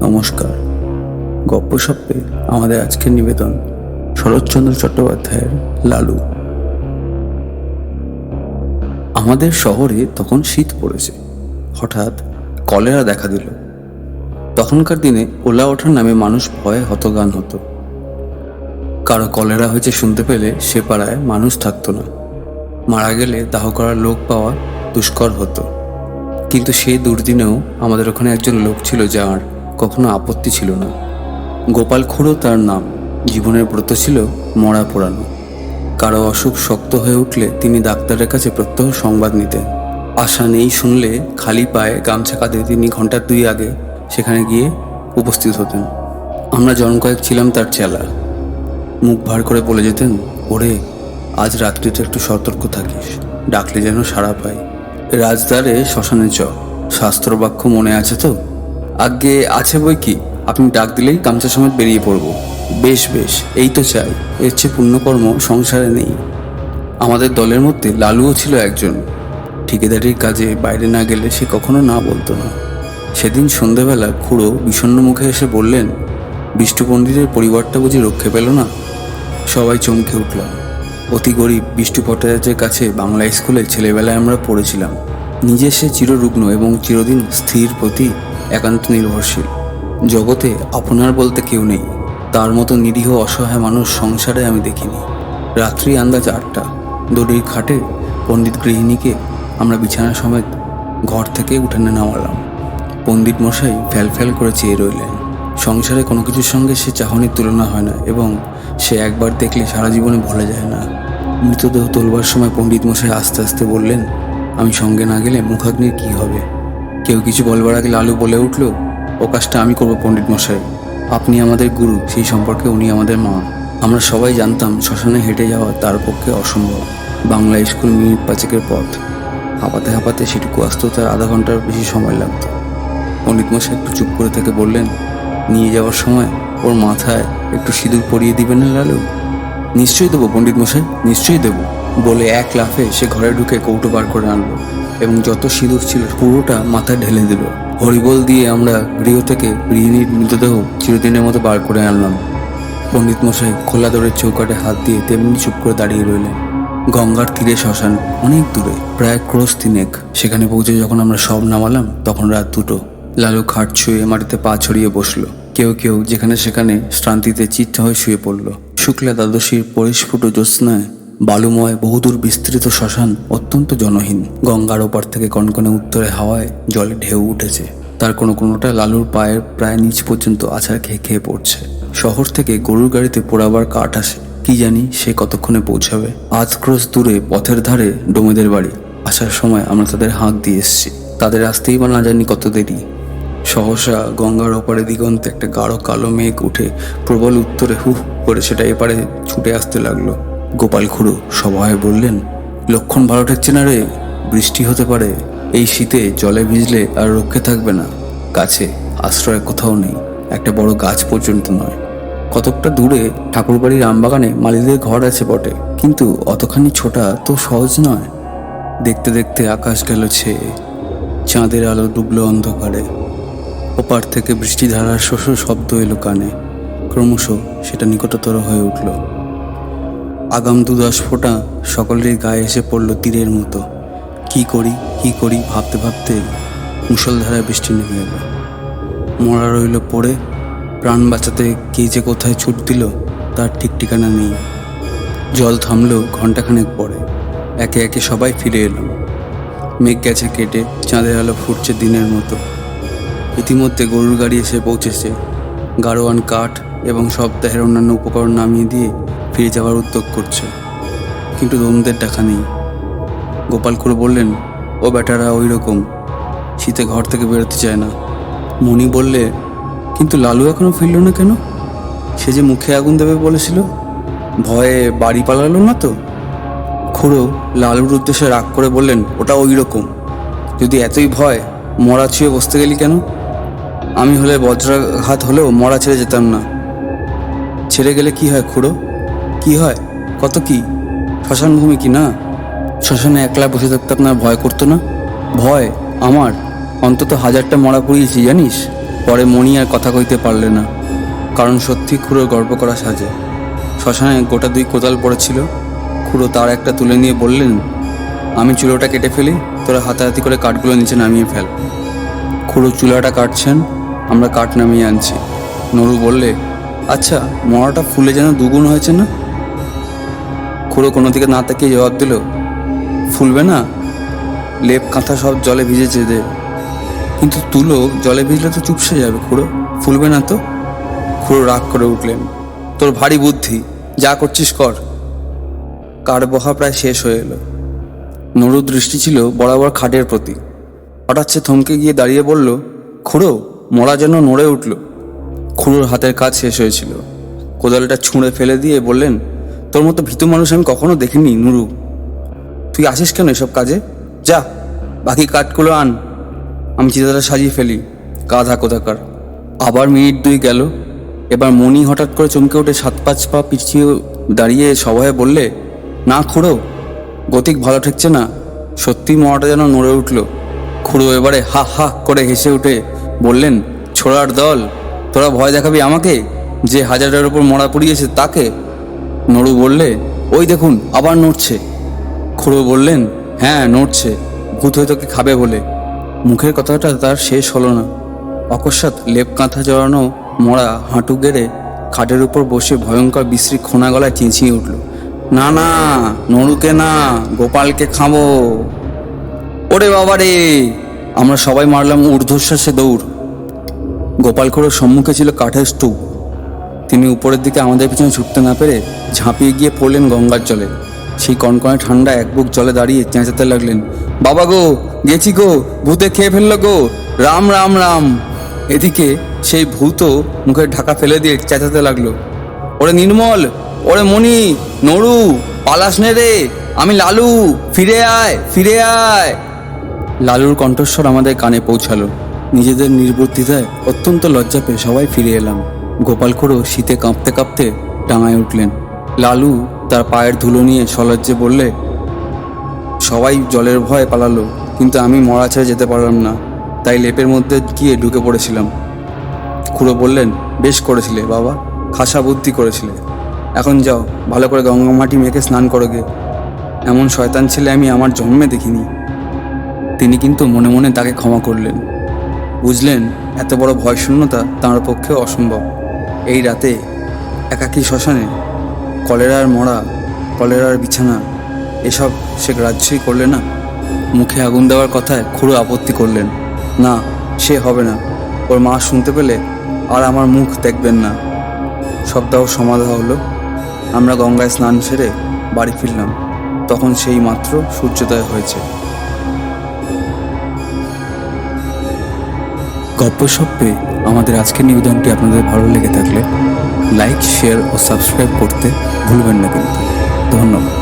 নমস্কার। গপ্প গপ্পসপ্পে আমাদের আজকের নিবেদন শরৎচন্দ্র চট্টোপাধ্যায়ের লালু। আমাদের শহরে তখন শীত পড়েছে। হঠাৎ কলেরা দেখা দিল। তখনকার দিনে ওলা ওঠার নামে মানুষ ভয়ে হতগান হতো। কারও কলেরা হয়েছে শুনতে পেলে সে পাড়ায় মানুষ থাকতো না। মারা গেলে দাহ করার লোক পাওয়া দুষ্কর হতো। কিন্তু সেই দুর্দিনেও আমাদের ওখানে একজন লোক ছিল যার কখনো আপত্তি ছিল না। গোপাল খুঁড়ো তার নাম, জীবনের ব্রত ছিল মরা পোড়ানো। কারও অসুখ শক্ত হয়ে উঠলে তিনি ডাক্তারের কাছে প্রত্যহ সংবাদ নিতেন। আশা নেই শুনলে খালি পায়ে গামছা কাঁধে তিনি ঘণ্টার দুই আগে সেখানে গিয়ে উপস্থিত হতেন। আমরা জন কয়েক ছিলাম তার চেলা। মুখ ভার করে বলে যেতেন, ওরে, আজ রাত্রিতে একটু সতর্ক থাকিস, ডাকলে যেন সাড়া পাই। রাজদারে শ্মশানে চ। শাস্ত্রবাক্য মনে আছে তো? আগে আছে বই কি? আপনি ডাক দিলেই গামছা সমেত বেরিয়ে পড়ব। বেশ বেশ, এই তো চাই। এর চেয়ে পুণ্যকর্ম সংসারে নেই। আমাদের দলের মধ্যে লালুও ছিল একজন। ঠিকাদারির কাজে বাইরে না গেলে সে কখনো না বলতো না। সেদিন সন্ধেবেলা খুড়ো বিষণ্ণ মুখে এসে বললেন, বিষ্ণু পণ্ডিতের পরিবারটা বুঝি রক্ষে পেল না? সবাই চমকে উঠলাম। অতি গরিব বিষ্ণু ভট্টাচার্যের কাছে বাংলা স্কুলে ছেলেবেলায় আমরা পড়েছিলাম। নিজে সে চিররুগ্ন এবং চিরদিন স্থির প্রতি একান্ত নির্ভরশীল। জগতে আপনার বলতে কেউ নেই। তার মতো নিরীহ অসহায় মানুষ সংসারে আমি দেখিনি। রাত্রি আন্দাজ আটটা। দড়ির খাটে পণ্ডিত গৃহিণীকে আমরা বিছানা সমেত ঘর থেকে উঠানে নামালাম। পণ্ডিত মশাই ফ্যাল ফ্যাল করে চেয়ে রইলেন। সংসারে কোনো কিছুর সঙ্গে সে চাহনির তুলনা হয় না এবং সে একবার দেখলে সারা জীবনে ভুলে যায় না। মৃতদেহ তোলবার সময় পণ্ডিত মশাই আস্তে আস্তে বললেন, আমি সঙ্গে না গেলে মুখাগ্নির কী হবে? কেউ কিছু বলবার আগে লালু বলে উঠল ও কাজটা আমি করব পণ্ডিত মশাই। আপনি আমাদের গুরু, সেই সম্পর্কে উনি আমাদের মা। আমরা সবাই জানতাম শ্মশানে হেঁটে যাওয়া তার পক্ষে অসম্ভব। বাংলা স্কুল মিনিট পাঁচেকের পথ। হাঁপাতে হাঁপাতে সেটুকু আসতেও তার আধা ঘণ্টার বেশি সময় লাগতো। পণ্ডিত মশাই একটু চুপ করে থেকে বললেন, নিয়ে যাওয়ার সময় ওর মাথায় একটু সিঁদুর পরিয়ে দিবেন না লালু? নিশ্চয়ই দেবো পণ্ডিত মশাই, নিশ্চয়ই দেবো। বলে এক লাফে সে ঘরে ঢুকে কৌটো বার করে আনলো এবং যত সিঁদুর ছিল পুরোটা মাথায় ঢেলে দিল। হরিবল দিয়ে আমরা গৃহ থেকে গৃহিণীর মৃতদেহ চিরদিনের মতো বার করে আনলাম। পণ্ডিত মশাই খোলা দরের চৌকাটে হাত দিয়ে তেমনি চুপ করে দাঁড়িয়ে রইলেন। গঙ্গার তীরে শ্মশান অনেক দূরে, প্রায় ক্রোশ তিনেক। সেখানে পৌঁছে যখন আমরা সব নামালাম, তখন রাত দুটো। লালু খাট ছুঁয়ে মাটিতে পা ছড়িয়ে বসল। কেউ কেউ যেখানে সেখানে শ্রান্তিতে চিত্ত হয়ে শুয়ে পড়ল। শুক্লা দ্বাদশীর পরিস্ফুট জ্যোৎস্নায় বালুময় বহুদূর বিস্তৃত শ্মশান অত্যন্ত জনহীন। গঙ্গার ওপার থেকে কনকনে উত্তরে হাওয়ায় জলে ঢেউ উঠেছে। তার কোনো কোনোটা লালুর পায়ের প্রায় নিচ পর্যন্ত আছাড় খেয়ে খেয়ে পড়ছে। শহর থেকে গরুর গাড়িতে পোড়াবার কাঠ আসে। কি জানি সে কতক্ষণে পৌঁছাবে। আধ ক্রোশ দূরে পথের ধারে ডোমেদের বাড়ি। আসার সময় আমরা তাদের হাঁক দিয়ে এসেছি। তাদের আসতেই বা না জানি কত দেরি। সহসা গঙ্গার ওপারে দিগন্তে একটা গাঢ় কালো মেঘ উঠে প্রবল উত্তরে হু হু করে সেটা এপারে ছুটে আসতে লাগল। গোপাল খুড়ো সবাই বললেন, লক্ষণ ভালো ঠেকছে না রে, বৃষ্টি হতে পারে। এই শীতে জলে ভিজলে আর রক্ষে থাকবে না। কাছে আশ্রয় কোথাও নেই। একটা বড় গাছ পর্যন্ত নয়। কতকটা দূরে ঠাকুরবাড়ির আমবাগানে মালিদের ঘর আছে বটে, কিন্তু অতখানি ছোটা তো সহজ নয়। দেখতে দেখতে আকাশ গেল ছেয়ে চাঁদের আলো ডুবলো অন্ধকারে। ওপার থেকে বৃষ্টিধারার শোষ শব্দ এলো কানে। ক্রমশ সেটা নিকটতর হয়ে উঠল। আগাম দু দশ ফোঁটা সকলের গায়ে এসে পড়ল তীরের মতো। কি করি কি করি ভাবতে ভাবতে মুষলধারায় বৃষ্টি নেমে গেল মরা রইল পড়ে, প্রাণ বাঁচাতে কে যে কোথায় ছুট দিল, তার ঠিক ঠিকানা নেই। জল থামলো ঘন্টাখানেক পরে, একে একে সবাই ফিরে এলো। মেঘ গেছে কেটে, চাঁদের আলো ফুটছে দিনের মতো। ইতিমধ্যে গরুর গাড়ি এসে পৌঁছেছে। গাড়োয়ান কাঠ এবং সপ্তাহের অন্যান্য উপকরণ নামিয়ে দিয়ে ফিরে যাওয়ার উদ্যোগ করছে। কিন্তু দমদের দেখা নেই। গোপাল করে বললেন, ও বেটারা ওই রকম শীতে ঘর থেকে বেরোতে চায় না। মণি বললে, কিন্তু লালু এখনও ফিরল না কেন? সে যে মুখে আগুন দেবে বলেছিল, ভয়ে বাড়ি পালালো না তো? খুড়ো লালুর উদ্দেশ্যে রাগ করে বললেন, ওটা ওই রকম যদি এতই ভয়, মরা ছুঁয়ে বসতে গেলি কেন? আমি হলে বজ্রাঘাত হলেও মরা ছেড়ে যেতাম না। ছেড়ে গেলে কি হয় খুড়ো? কি হয়? কত কি? শ্মশান ভূমি কি না? শ্মশানে একলা বসে থাকতে আপনার ভয় করতো না? ভয় আমার। অন্তত হাজারটা মরা পুড়িয়েছি জানিস? পরে মণি আর কথা কইতে পারলে না। কারণ সত্যি খুঁড়ো গর্ব করা সাজে। শ্মশানে গোটা দুই কোদাল পড়েছিল। খুঁড়ো তার একটা তুলে নিয়ে বললেন, আমি চুলোটা কেটে ফেলি, তোরা হাতাহাতি করে কাঠগুলো নিচে নামিয়ে ফেল। খুঁড়ো, চুলাটা কাটছেন, আমরা কাঠ নামিয়ে আনছি। নরু বললে আচ্ছা মরাটা ফুলে যেন দুগুণ হয়েছে না? খুঁড়ো কোনো দিকে না তাকিয়ে জবাব দিল, ফুলবে না? লেপ, কাঁথা সব জলে ভিজেছে দে কিন্তু তুলো জলে ভিজলে তো চুপসে যাবে খুঁড়ো, ফুলবে না তো? খুঁড়ো রাগ করে উঠলেন, তোর ভারী বুদ্ধি, যা করছিস কর। কার বহা প্রায় শেষ হয়ে এলো। নরুর দৃষ্টি ছিল বরাবর খাটের প্রতি। হঠাৎ সে থমকে গিয়ে দাঁড়িয়ে বলল, খুঁড়ো, মরা যেন নড়ে উঠল। খুঁড়োর হাতের কাজ শেষ হয়েছিল। কোদালটা ছুঁড়ে ফেলে দিয়ে বললেন তোর মতো ভীতু মানুষ আমি কখনো দেখিনি, নুরু। তুই আসিস কেন এসব কাজে? যা, বাকি কাঠগুলো আন। আমি চিতাটা সাজিয়ে ফেলি গাধা কোথাকার আবার মিনিট দুই গেল। এবার মনি হঠাৎ করে চমকে উঠে সাত পাঁচ পা পিছিয়ে দাঁড়িয়ে সবাই বললে, না খুঁড়ো, গতিক ভালো ঠেকছে না। সত্যি মরাটা যেন নড়ে উঠল। খুঁড়ো এবারে হা হা করে হেসে উঠে বললেন, ছোড়ার দল, তোরা ভয় দেখাবি আমাকে? যে হাজারের ওপর মরা পুড়িয়েছে তাকে নড়ু বললে, ওই দেখুন, আবার নড়ছে। খুড়ো বললেন হ্যাঁ নড়ছে, ভূত হয়ে তোকে খাবে বলে। মুখের কথাটা তার শেষ হলো না। অকস্মাৎ লেপ কাঁথা জড়ানো মরা হাঁটু গেড়ে খাটের উপর বসে ভয়ঙ্কর বিশ্রী খোনা গলায় চেঁচিয়ে উঠল, না না, নড়ুকে না, গোপালকে খাব। ওরে বাবা রে! আমরা সবাই মারলাম ঊর্ধ্বশ্বাসে দৌড়। গোপাল খোড়োর সম্মুখে ছিল কাঠের স্তূপ। তিনি উপরের দিকে আমাদের পিছনে ছুটতে না পেরে ঝাঁপিয়ে গিয়ে পড়লেন গঙ্গার জলে। সেই কনকনে ঠান্ডা এক বুক জলে দাঁড়িয়ে চেঁচাতে লাগলেন, বাবা গো, গেছি গো, ভূতে খেয়ে ফেলল গো, রাম রাম রাম। এদিকে সেই ভূত মুখে ঢাকা ফেলে দিয়ে চেঁচাতে লাগল, ওরে নির্মল, ওরে মণি নড়ু পালাস নে রে, আমি লালু, ফিরে আয় ফিরে আয়। লালুর কণ্ঠস্বর আমাদের কানে পৌঁছালো। নিজেদের নির্বুদ্ধিতায় অত্যন্ত লজ্জা পেয়ে সবাই ফিরে এলাম। গোপাল খুড়ো শীতে কাঁপতে কাঁপতে ডাঙায় উঠলেন। লালু তার পায়ের ধুলো নিয়ে সলজ্জে বললে, সবাই জলের ভয়ে পালালো, কিন্তু আমি মরা ছেড়ে যেতে পারলাম না। তাই লেপের মধ্যে গিয়ে ঢুকে পড়েছিলাম। খুড়ো বললেন, বেশ করেছিলে বাবা, খাসা বুদ্ধি করেছিলে। এখন যাও, ভালো করে গঙ্গা মাটি মেখে স্নান করো গে। এমন শয়তান ছেলে আমি আমার জন্মে দেখিনি। তিনি কিন্তু মনে মনে তাকে ক্ষমা করলেন। বুঝলেন, এত বড় ভয়শূন্যতা তাঁর পক্ষে অসম্ভব। এই রাতে একাকী শ্মশানে, কলেরার মরা, কলেরার বিছানা, এসব সে গ্রাহ্যই করলে না? মুখে আগুন দেওয়ার কথায় খুঁড়ো আপত্তি করলেন। না, সে হবে না। ওর মা শুনতে পেলে আর আমার মুখ দেখবেন না। সপ্তাহ সমাধা হলো। আমরা গঙ্গায় স্নান সেরে বাড়ি ফিরলাম। তখন সেই মাত্র সূর্যোদয় হয়েছে। গপ্পসপ্পে আমাদের আজকের নিবেদনটি আপনাদের ভালো লেগে থাকলে লাইক শেয়ার ও সাবস্ক্রাইব করতে ভুলবেন না কিন্তু। ধন্যবাদ।